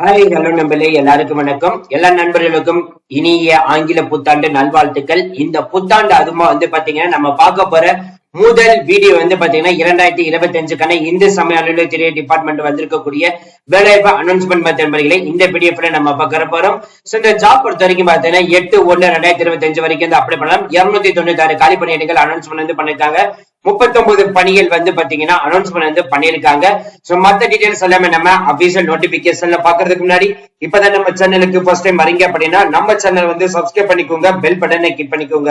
Hi hello நண்பர்களே எல்லாருக்கும் வணக்கம். எல்லா நண்பர்களுக்கும் இனிய ஆங்கில புத்தாண்டு நல்வாழ்த்துக்கள். இந்த புத்தாண்டு அதுமா வந்து பாத்தீங்கன்னா நம்ம பார்க்க போற முதல் வீடியோ வந்து பாத்தீங்கன்னா இரண்டாயிரத்தி இருபத்தி அஞ்சுக்கான இந்து சமய அலுவலகத்துறை டிபார்ட்மெண்ட் வந்திருக்கக்கூடிய வேலைவாய்ப்பு அனௌன்ஸ்மெண்ட் பத்தி நண்பர்களே இந்த பிடிஎஃப்ல நம்ம பார்க்க போறோம். சோ இந்த ஜாப் பொறுத்த வரைக்கும் பாத்தீங்கன்னா எட்டு ஒண்ணு ரெண்டாயிரத்தி இருபத்தி அஞ்சு வரைக்கும் வந்து அப்ளை பண்ணலாம். இருநூத்தி தொண்ணூத்தி ஆறு காலி பணியிடங்கள் அனௌன்ஸ்மெண்ட் வந்து பண்ணிருக்காங்க. முப்பத்தொன்பது பணிகள் வந்து பாத்தீங்கன்னா அனௌன்ஸ்மெண்ட் வந்து பண்ணியிருக்காங்க. சோ மத்த டீடைல்ஸ் எல்லாமே நம்ம அபிஷியல் நோட்டிபிகேஷன்ல பாக்குறதுக்கு முன்னாடி இப்பதான் நம்ம சேனலுக்கு ஃபர்ஸ்ட் டைம் வரீங்க அப்படின்னா நம்ம சேனல் வந்து சப்ஸ்கிரைப் பண்ணிக்கோங்க பெல் பட்டனை கிளிக் பண்ணிக்கோங்க.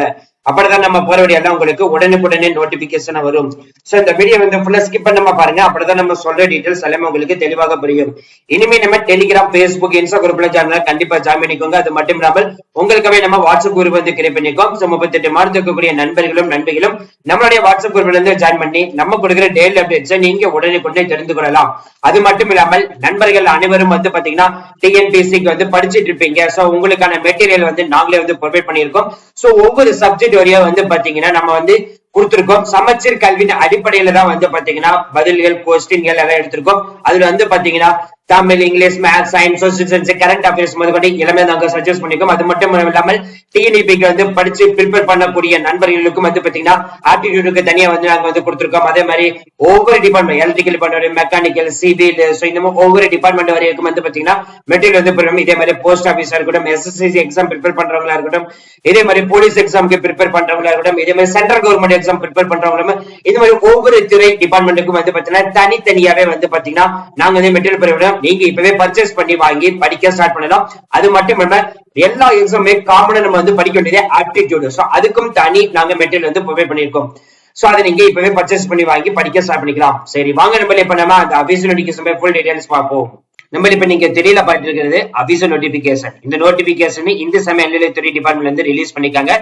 அப்படிதான் நம்ம போற வீடியோ எல்லாம் உங்களுக்கு உடனுக்குடனே நோட்டிபிகேஷன் வரும். சோ இந்த வீடியோ வந்து ஃபுல்லா ஸ்கிப் பண்ணாம பாருங்க. அப்படிதான் நம்ம சொல்ற டீடைல்ஸ் எல்லாமே உங்களுக்கு தெளிவாக புரியும். இனிமே நம்ம டெலிகிராம் பேஸ்புக் இன்ஸ்டா குரூப்ல சேனல் கண்டிப்பா ஜாயின் பண்ணிக்கோங்க. அது மட்டும் இல்லாமல் உங்களுக்காகவே நம்ம வாட்ஸ்அப் குரூப் வந்து கிரியேட் பண்ணிக்கோம் சோ முப்பத்தெட்டு மார்க் இருக்கக்கூடிய நண்பர்களும் நண்பிகளும் நம்மளுடைய வாட்ஸ்அப் குரூப் இருந்து ஜாயின் பண்ணி நம்ம கொடுக்குற டெய்லி அப்டேட்ஸ் நீங்க உடனுக்குடனே தெரிந்து கொள்ளலாம். அது மட்டும் இல்லாமல் நண்பர்கள் அனைவரும் வந்து பாத்தீங்கன்னா டிஎன்பிசிக்கு வந்து படிச்சுட்டு இருப்பீங்க. சோ உங்களுக்கான மெட்டீரியல் வந்து நாங்களே வந்து ப்ரொவைட் பண்ணியிருக்கோம். சோ ஒவ்வொரு சப்ஜெக்ட் வழியா வந்து பாத்தீங்கன்னா நம்ம வந்து கொடுத்திருக்கோம். சமச்சீர் கல்வியின் அடிப்படையில தான் வந்து பாத்தீங்கன்னா பதில்கள் கொஸ்டின்கள் எல்லாம் எடுத்திருக்கோம். அதுல வந்து பாத்தீங்கன்னா Tamil English maths science social science current affairs முதற்கொண்டு எல்லாமே நாங்க சஜஸ்ட் பண்ணிருக்கோம் அது மட்டும் இல்லாமல் டிஎன்இபிக்கு வந்து படிச்சு ப்ரிப்பேர் பண்ணக்கூடிய நண்பர்களுக்கும் வந்து பாத்தீங்கன்னா ஆப்டிடியூடுக்கு தனியா வந்து நாங்க வந்து கொடுத்துருக்கோம் அதே மாதிரி ஒவ்வொரு department electrical department mechanical civil so இந்த மாதிரி ஒவ்வொரு டிபார்ட்மெண்ட் வரைக்கும் வந்து பாத்தீங்கன்னா மெட்டீரியல் வந்து program. இதே மாதிரி போஸ்ட் ஆஃபீஸா இருக்கட்டும் எஸ்எஸ்சி எக்ஸாம் ப்ரிப்பேர் பண்றவங்களா இருக்கட்டும் இதே மாதிரி போலீஸ் எக்ஸாமுக்கு ப்ரிப்பேர் பண்றவங்களா இருக்கட்டும் இதே மாதிரி சென்ட்ரல் கவர்மெண்ட் எக்ஸாம் ப்ரிப்பேர் பண்றவங்களும் இந்த மாதிரி ஒவ்வொரு துறை டிபார்ட்மெண்ட்டுக்கும் வந்து பாத்தீங்கன்னா தனித்தனியாவே வந்து பாத்தீங்கன்னா நாங்க வந்து மெட்டீரியல் ப்ரிப்பேர் நீங்க இப்பவே பர்ச்சேஸ் பண்ணி வாங்கி படிக்க ஸ்டார்ட் பண்ணலாம். அது மட்டும் இல்லாம எல்லா எக்ஸாமே காமனா நம்ம வந்து படிக்க வேண்டியது ஆப்டிடியூடு சோ அதுக்கும் தனி நாங்க மெட்டீரியல் வந்து ப்ரொவைட் பண்ணிருக்கோம் சோ அதை நீங்க இப்பவே பர்ச்சேஸ் பண்ணி வாங்கி படிக்க ஸ்டார்ட் பண்ணிக்கலாம். சரி வாங்க நம்ம இப்ப நம்ம அந்த அபிஷியல் நோட்டிபிகேஷன் ஃபுல் டீடைல்ஸ் பார்ப்போம். நம்ம இப்ப நீங்க தெரியல பார்த்துட்டு இருக்கிறது அபிஷியல் நோட்டிபிகேஷன் இந்த நோட்டிபிகேஷன் இந்த சமய அலுவலகத்துறை டிபார்ட்மெண்ட்ல இருந்து ரிலீஸ் பண்ணிக்காங்க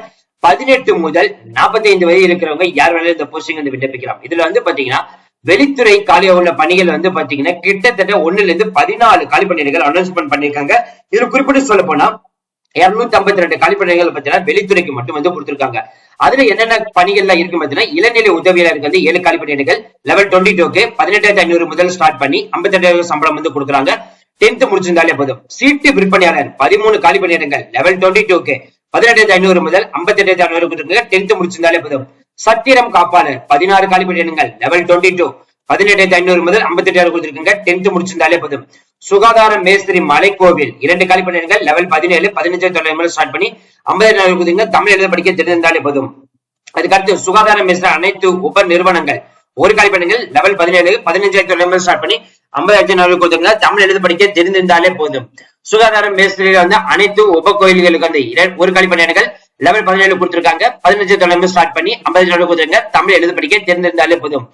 பதினெட்டு முதல் 45 வயது இருக்கிறவங்க யார் வேணாலும் இந்த போஸ்டிங் வந்து விண்ணப்பிக்கலாம். இதுல வந்து பாத்தீங்கன்னா வெளித்துறை காலியாக உள்ள பணிகள் வந்து பாத்தீங்கன்னா கிட்டத்தட்ட ஒண்ணுல இருந்து பதினாலு காலி பணியிடங்கள் அனௌன்ஸ்மெண்ட் பண்ணிருக்காங்க இதுல குறிப்பிட்டு சொல்ல போனா இருநூத்தி ஐம்பத்தி ரெண்டு காலிப்பணிகள் பார்த்தீங்கன்னா வெளித்துறைக்கு மட்டும் வந்து கொடுத்திருக்காங்க. அதுல என்னென்ன பணிகள்லாம் இருக்கு பார்த்தீங்கன்னா இளநிலை உதவியாளருக்கு வந்து ஏழு காலிப்பணிகள் லெவல் டுவெண்ட்டி டூக்கு பதினெட்டாயிரத்தி ஐநூறு முதல் ஸ்டார்ட் பண்ணி ஐம்பத்தெட்டாயிரம் சம்பளம் வந்து கொடுக்குறாங்க. டென்த் முடிச்சிருந்தாலே போதும். சீட்டு விற்பனையாளர் பதிமூணு காலி பணியிடங்கள் லெவல் டுவெண்ட்டி டூக்கு பதினெட்டாயிரத்தி ஐநூறு முதல் ஐம்பத்தெட்டாயிரத்தி ஐநூறு கொடுத்துருக்காங்க. டென்த் முடிச்சிருந்தாலே போதும். சத்திரம் காப்பாளர் பதினாறு காலி லெவல் டுவெண்ட்டி டூ பதினெட்டாயிரத்தி ஐநூறு முதல் ஐம்பத்தெட்டாயிரம் கொடுத்துருக்காங்க. டென்த் முடிச்சிருந்தாலே போதும். சுகாதார மேஸ்திரி மலைக்கோவில். இரண்டு காலி லெவல் பதினேழு பதினஞ்சாயிரத்தி தொள்ளாயிரம் ஸ்டார்ட் பண்ணி ஐம்பதாயிரம் கொடுத்துருங்க தமிழ் எழுத படிக்க தெரிஞ்சிருந்தாலே போதும். அதுக்கடுத்து சுகாதார மேஸ்திரி அனைத்து உப நிறுவனங்கள். ஒரு காலி லெவல் பதினேழு பதினஞ்சாயிரத்தி தொள்ளாயிரம் ஸ்டார்ட் பண்ணி ஐம்பதாயிரத்தி நானூறு கொடுத்துருங்க தமிழ் எழுத படிக்க தெரிந்திருந்தாலே போதும். சுகாதார மேஸ்திரிகள் வந்து அனைத்து உப கோயில்களுக்கு வந்து ஒரு காலி லெவல் பதினேழு கொடுத்திருக்காங்க. பதினஞ்சு தொடர்ந்து ஸ்டார்ட் பண்ணி ஐம்பது நாலு கொடுத்துருங்க தமிழ் எழுத படிக்க தெரிந்திருந்தாலே போதும்.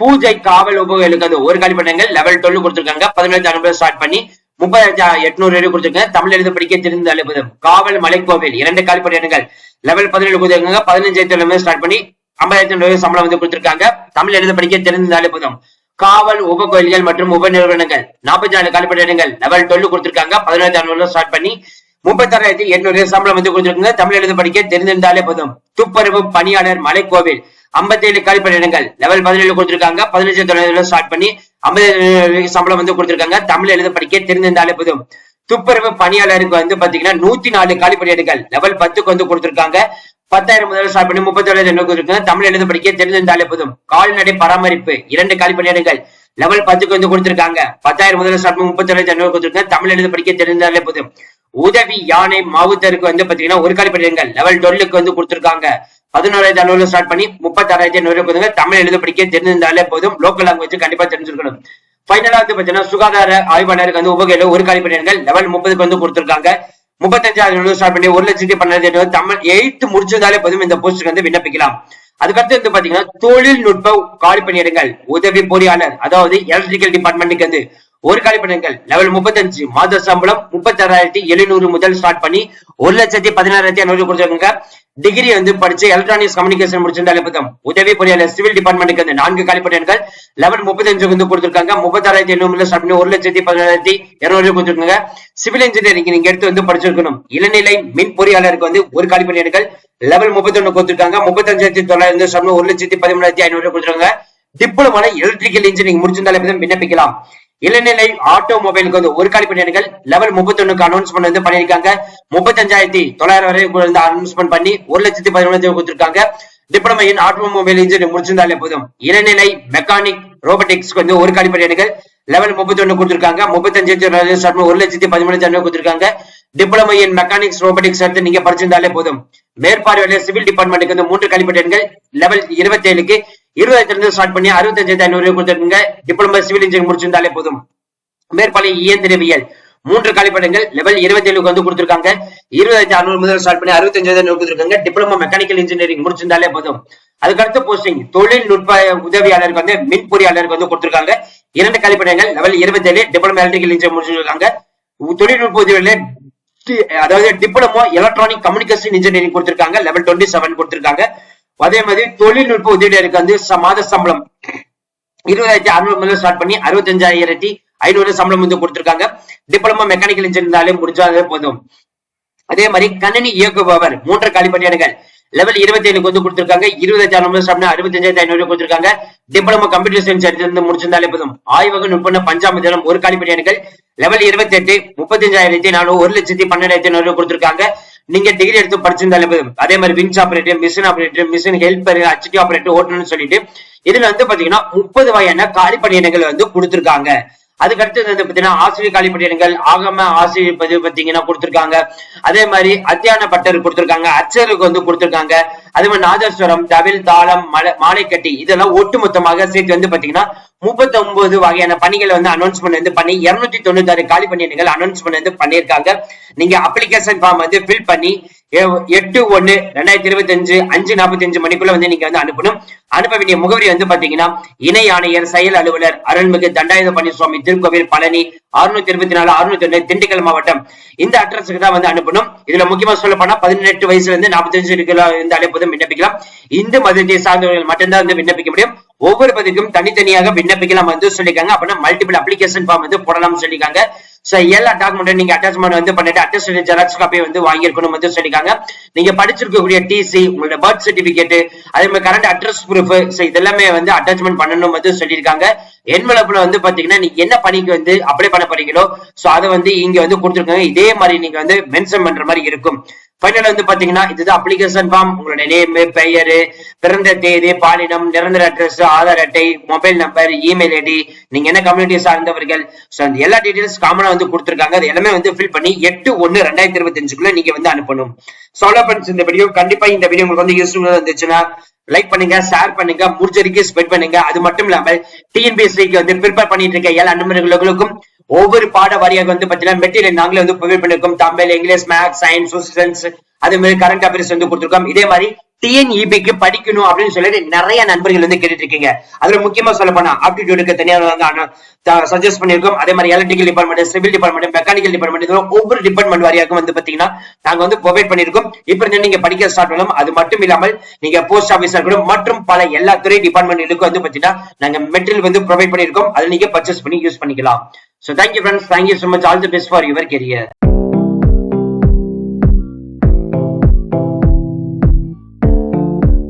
பூஜை காவல் உபகளுக்கு வந்து ஒரு காலி பணியிடங்கள் லெவல் டுவெல் கொடுத்திருக்காங்க. பதினேழு ஐநூறு ஸ்டார்ட் பண்ணி முப்பதாயிரத்தி எட்நூறு வரை கொடுத்திருக்காங்க. தமிழ் எழுத படிக்க தெரிந்தாலே போதும். காவல் மலைக்கோவில் இரண்டு காலி பணியிடங்கள் லெவல் பதினேழு கொடுத்துருக்காங்க. பதினஞ்சாயிரத்தி தொள்ளாயிரம் ஸ்டார்ட் பண்ணி ஐம்பதாயிரத்தி ஐநூறு சம்பளம் வந்து கொடுத்திருக்காங்க. தமிழ் எழுத படிக்க தெரிந்தாலே போதும். காவல் உப கோயில்கள் மற்றும் உப நிறுவனங்கள். நாற்பத்தி நாலு காலிப்படையிடங்கள் லெவல் டுவெல் கொடுத்திருக்காங்க. பதினஞ்சு ஐநூறு ஸ்டார்ட் பண்ணி முப்பத்தாறாயிரத்தி எட்நூறு சம்பளம் வந்து கொடுத்திருக்காங்க. தமிழ் எழுத படிக்க தெரிந்திருந்தாலே போதும். துப்புரவு பணியாளர் மலைக்கோவில். ஐம்பத்தேழு காலிப்படையிடங்கள் லெவல் பதினேழு கொடுத்திருக்காங்க. பதினஞ்சு தொள்ளாயிரம் ஸ்டார்ட் பண்ணி ஐம்பது சம்பளம் வந்து கொடுத்திருக்காங்க. தமிழ் எழுத படிக்க தெரிந்திருந்தாலே போதும். துப்புரவு பணியாளருக்கு வந்து பாத்தீங்கன்னா நூத்தி நாலு காலிப்படையிடங்கள் லெவல் பத்துக்கு வந்து கொடுத்திருக்காங்க. பத்தாயிரம் முதல் ஸ்டார்ட் பண்ணி முப்பத்தேழு என்ன கொடுத்துருக்காங்க. தமிழ் எழுத படிக்க தெரிந்திருந்தாலே போதும். கால்நடை பராமரிப்பு. இரண்டு காலிப்படையிடங்கள் லெவல் பத்துக்கு வந்து கொடுத்திருக்காங்க. பத்தாயிரம் முதல் ஸ்டார்ட் பண்ணி முப்பத்தேழு ஐநூறு கொடுத்திருக்காங்க. தமிழ் எழுத படிக்க தெரிந்தாலே போதும். உதவி யானை மாவுத்தருக்கு வந்து பாத்தீங்கன்னா ஒரு காலிப்படையிடங்கள் லெவல் டுவெல்லுக்கு வந்து கொடுத்துருக்காங்க. பதினோராயிரத்தி அறுநூறு ஸ்டார்ட் பண்ணி முப்பத்தாறாயிரத்தி ஐநூறு கொடுங்க. தமிழ் எழுத படிக்க தெரிஞ்சிருந்தாலே போதும். லோக்கல் லாங்குவேஜ் கண்டிப்பா தெரிஞ்சிருக்கணும். ஃபைனலா வந்து பாத்தீங்கன்னா சுகாதார ஆய்வாளருக்கு வந்து உபகையில ஒரு காலிப்படையிடங்கள் லெவல் முப்பதுக்கு வந்து கொடுத்துருக்காங்க. முப்பத்தஞ்சாயிரம் ஸ்டார்ட் பண்ணி ஒரு லட்சத்தி பன்னெண்டு தமிழ் எயித்து முடிச்சிருந்தாலே போதும். இந்த போஸ்டுக்கு வந்து விண்ணப்பிக்கலாம். அதுக்கடுத்து வந்து பாத்தீங்கன்னா தொழில்நுட்ப காலி பணியிடங்கள் உதவி பொறியாளர் அதாவது எலக்ட்ரிக்கல் டிபார்ட்மெண்ட்டுக்கு வந்து ஒரு காலிப்பணிகள் லெவல் முப்பத்தஞ்சு மாத சம்பளம் முப்பத்தாறாயிரத்தி எழுநூறு முதல் ஸ்டார்ட் பண்ணி ஒரு லட்சத்தி பதினாறாயிரத்தி ஐநூறு கொடுத்துருக்காங்க. டிகிரி வந்து படிச்சு எலக்ட்ரானிக்ஸ் கம்யூனிகேஷன் முடிச்சிருந்தாலே போதும். உதவி பொறியாளர் சிவில் டிபார்ட்மெண்ட்டுக்கு வந்து நான்கு காலிப்பணிகள் லெவல் முப்பத்தஞ்சு வந்து கொடுத்துருக்காங்க. முப்பத்தாறாயிரத்தி எண்ணூறு ஸ்டார்ட் பண்ணி ஒரு லட்சத்தி பதினாயிரத்தி இருநூறு கொடுத்துருக்காங்க. சிவில் இன்ஜினியரிங் நீங்க எடுத்து வந்து படிச்சிருக்கணும். இளநிலை மின் பொறியாளருக்கு வந்து ஒரு காலிப்பணிகள் லெவல் முப்பத்தொன்னு கொடுத்திருக்காங்க. முப்பத்தஞ்சாயிரத்தி தொள்ளாயிரத்தி ஸ்டார்ட் பண்ணி ஒரு லட்சத்தி பதிமூணாயிரத்தி ஐநூறு கொடுத்துருக்காங்க. டிப்ளமான எலக்ட்ரிக்கல் இன்ஜினியரிங் முடிச்சிருந்தாலே போதும். விண்ணப்பிக்கலாம். இளநிலை ஆட்டோமொபைலுக்கு வந்து ஒரு காலி பணியாளர்கள் லெவல் முப்பத்தொன்னுக்கு அனௌன்ஸ்மெண்ட் வந்து பண்ணிருக்காங்க முப்பத்தஞ்சாயிரத்தி தொள்ளாயிரம் வரை வந்து அனௌன்ஸ்மெண்ட் பண்ணி ஒரு லட்சத்தி பதினொன்று கொடுத்திருக்காங்க. டிப்ளமோ இன் ஆட்டோமொபைல் இன்ஜினியர் முடிச்சிருந்தாலே போதும். இளநிலை மெக்கானிக் ரோபோட்டிக்ஸ்க்கு வந்து ஒரு காலி பணியாளர்கள் லெவல் முப்பத்தொன்னு கொடுத்திருக்காங்க. முப்பத்தஞ்சு ஒரு லட்சத்தி பதிமூணு கொடுத்திருக்காங்க. டிப்ளமோ இன் மெக்கானிக்ஸ் ரோபோட்டிக்ஸ் எடுத்து நீங்க படிச்சிருந்தாலே போதும். மேற்பார்வையாளர் சிவில் டிபார்ட்மெண்ட்டுக்கு வந்து மூன்று கல்விப்பட்டன்கள் லெவல் இருபத்தி ஏழுக்கு இருபதாயிரத்துல இருந்து ஸ்டார்ட் பண்ணி அறுபத்தஞ்சாயிரத்தி ஐநூறு கொடுத்துருங்க டிப்ளமோ சிவில் இன்ஜினியர் முடிச்சிருந்தாலே போதும். மேற்பாலை இயந்திரவியல். மூன்று கலைப்படங்கள் லெவல் இருபத்தி ஏழுக்கு வந்து கொடுத்திருக்காங்க. இருபதாயிரத்தி அறுநூறு முதல் ஸ்டார்ட் பண்ணி அறுபத்தஞ்சாயிரம் கொடுத்துருக்காங்க. டிப்ளமோ மெக்கானிக்கல் இன்ஜினியரிங் முடிச்சிருந்தாலே போதும். அதுக்கடுத்து போஸ்டிங் தொழில்நுட்ப உதவியாளருக்கு வந்து மின் பொறியாளருக்கு வந்து கொடுத்துருக்காங்க. இரண்டு கலைப்படங்கள் லெவல் இருபத்தி ஏழு டிப்ளமோ எலக்ட்ரிக்கல் இன்ஜினியர் முடிச்சிருக்காங்க தொழில்நுட்ப உதவியாளர் அதாவது டிப்ளமோ எலக்ட்ரானிக் கம்யூனிகேஷன் இன்ஜினியரிங் கொடுத்திருக்காங்க. லெவல் டுவெண்ட்டி செவன் கொடுத்திருக்காங்க. அதே மாதிரி தொழில்நுட்ப உதவியாளருக்கு வந்து மாத சம்பளம். இருபதாயிரத்தி அறுநூறு முதல்ல ஸ்டார்ட் பண்ணி அறுபத்தஞ்சாயிரத்தி ஐநூறு சம்பளம் வந்து கொடுத்திருக்காங்க. டிப்ளமோ மெக்கானிக்கல் இன்ஜினியர்னாலே முடிஞ்சாலே போதும். அதே மாதிரி கணினி இயக்குபவர் மூன்று காலிப்பணியாளர்கள் லெவல் இருபத்தி ஏழுக்கு வந்து கொடுத்திருக்காங்க. இருபதாயிரத்தி அறுநூறு ஸ்டார்ட் அறுபத்தஞ்சாயிரத்தி ஐநூறு கொடுத்திருக்காங்க. டிப்ளமோ கம்ப்யூட்டர் சயின்ஸ் எடுத்து முடிச்சிருந்தாலே போதும். ஆய்வக நுட்பன பஞ்சாமிதம் ஒரு காலிப்பணியாளர்கள் லெவல் இருபத்தி எட்டு முப்பத்தஞ்சாயிரத்தி நானூறு ஒரு லட்சத்தி பன்னெண்டாயிரத்தி ஐநூறு கொடுத்திருக்காங்க. நீங்க டிகிரி எடுத்து படிச்சிருந்தாலே அதே மாதிரி wings operator machine operator machine helper HD operator ஓட்டணும்னு சொல்லிட்டு இதுல வந்து பாத்தீங்கன்னா முப்பது வகையான காலி பணியிடங்கள் வந்து கொடுத்திருக்காங்க. அதுக்கு அடுத்தது வந்து பாத்தீங்கன்னா ஆசிரியர் காலி பணியிடங்கள் ஆகம ஆசிரியர் பதிவு பாத்தீங்கன்னா கொடுத்திருக்காங்க. அதே மாதிரி அத்தியான பட்டர் கொடுத்திருக்காங்க அச்சருக்கு வந்து கொடுத்திருக்காங்க. அதே மாதிரி நாதஸ்வரம் தவில் தாளம் மலை மாலைக்கட்டி இதெல்லாம் ஒட்டுமொத்தமாக சேர்த்து வந்து பாத்தீங்கன்னா முப்பத்தி ஒன்பது வகையான பணிகளை வந்து அனௌன்ஸ்மெண்ட் வந்து பண்ணி இருநூத்தி தொண்ணூத்தி ஆறு காலி பணியிடங்கள் அனௌன்ஸ்மெண்ட் வந்து பண்ணியிருக்காங்க. நீங்க அப்ளிகேஷன் ஃபார்ம் வந்து ஃபில் பண்ணி எட்டு ஒன்னு ரெண்டாயிரத்தி இருபத்தி அஞ்சு அஞ்சு நாற்பத்தி அஞ்சு மணிக்குள்ள வந்து நீங்க வந்து அனுப்பணும். அனுப்ப வேண்டிய முகவரி வந்து பாத்தீங்கன்னா இணை ஆணையர் செயல் அலுவலர் அருள்மிகு தண்டாயுத பன்னீர்சுவாமி திருக்கோவில் பழனி அறுநூத்தி இருபத்தி நாலு அறுநூத்தி ஒண்ணு திண்டுக்கல் மாவட்டம். இந்த அட்ரஸுக்கு தான் வந்து அனுப்பணும். இதுல முக்கியமா சொல்ல போனா பதினெட்டு வயசுல இருந்து நாற்பத்தஞ்சு இருக்கிற இந்த விண்ணப்பிக்கலாம். இந்து மதத்தை சார்ந்தவர்கள் மட்டும்தான் வந்து விண்ணப்பிக்க முடியும். ஒவ்வொரு பதிக்கும் தனித்தனியாக விண்ணப்பிக்கலாம் வந்து சொல்லிருக்காங்க அப்படின்னா மல்டிபிள் அப்ளிகேஷன் ஃபார்ம் வந்து போடலாம்னு சொல்லியிருக்காங்க. சோ எல்லா டாக்குமெண்ட் நீங்க அட்டாச்மெண்ட் வந்து பண்ணிட்டு அட்டஸ்ட் ஜெராக்ஸ் காப்பி வந்து வாங்கியிருக்கணும் வந்து சொல்லிருக்காங்க நீங்க படிச்சிருக்கக்கூடிய டிசி உங்களோட பர்த் சர்டிபிகேட் அதே மாதிரி கரண்ட் அட்ரஸ் ப்ரூஃப் இதெல்லாமே வந்து அட்டாச்மெண்ட் பண்ணணும் வந்து சொல்லியிருக்காங்க. என்வலப்ல வந்து பாத்தீங்கன்னா நீங்க என்ன பணிக்கு வந்து அப்ளை பண்ண போறீங்களோ சோ அதை வந்து இங்க வந்து கொடுத்துருக்காங்க. இதே மாதிரி நீங்க வந்து மென்ஷன் பண்ற மாதிரி இருக்கும். ஃபைனல் வந்து பாத்தீங்கன்னா இதுதான் அப்ளிகேஷன் ஃபார்ம் உங்களுடைய நேம் பெயர் பிறந்த தேதி பாலினம் நிரந்தர அட்ரஸ் ஆதார் அட்டை மொபைல் நம்பர் இமெயில் ஐடி நீங்க என்ன கம்யூனிட்டி சார்ந்தவர்கள்? ஸோ அந்த எல்லா டீடைல்ஸ் காமனா வந்து கொடுத்துருக்காங்க. அது எல்லாமே வந்து ஃபில் பண்ணி எட்டு ஒன்னு ரெண்டாயிரத்தி இருபத்தி அஞ்சுக்குள்ள நீங்க வந்து அனுப்பணும். சோலோ ஃப்ரெண்ட்ஸ் இந்த வீடியோ கண்டிப்பா இந்த வீடியோ உங்களுக்கு வந்து யூஸ்ஃபுல்லாக இருந்துச்சுன்னா லைக் பண்ணுங்க ஷேர் பண்ணுங்க முடிஞ்ச ஸ்பெட் பண்ணுங்க. அது மட்டும் இல்லாம டிஎன்பிஎஸ்சிக்கு வந்து ப்ரிப்பேர் பண்ணிட்டு இருக்க எல்லா நண்பர்களுக்கும் ஒவ்வொரு பாட வாரியாக வந்து பாத்தீங்கன்னா மெட்டீரியல் நாங்களே வந்து ப்ரொவைட் பண்ணிருக்கோம். Tamil English maths science social science அதே மாதிரி கரண்ட் அஃபேர்ஸ் வந்து கொடுத்துருக்கோம். இதே மாதிரி டிஎன்இபிக்கு படிக்கணும் அப்படின்னு சொல்லிட்டு நிறைய நண்பர்கள் வந்து கேட்டுட்டு இருக்கீங்க அதுல முக்கியமா சொல்ல போனா ஆப்டிடியூடுக்கு தனியாக வந்து சஜஸ்ட் பண்ணிருக்கோம் அதே மாதிரி electrical department civil department mechanical department இதெல்லாம் ஒவ்வொரு டிபார்ட்மெண்ட் வாரியாக்கும் வந்து பாத்தீங்கன்னா நாங்க வந்து ப்ரொவைட் பண்ணிருக்கோம் இப்ப இருந்து நீங்க படிக்க ஸ்டார்ட் பண்ணலாம் அது மட்டும் இல்லாமல் நீங்க போஸ்ட் ஆபீஸா இருக்கணும் மற்றும் பல எல்லா துறை டிபார்ட்மெண்ட்களுக்கும் வந்து பாத்தீங்கன்னா நாங்க மெட்டீரியல் வந்து ப்ரொவைட் பண்ணிருக்கோம் அதை நீங்க பர்ச்சேஸ் பண்ணி யூஸ் பண்ணிக்கலாம். So thank you friends thank you Thank much all the best for your career.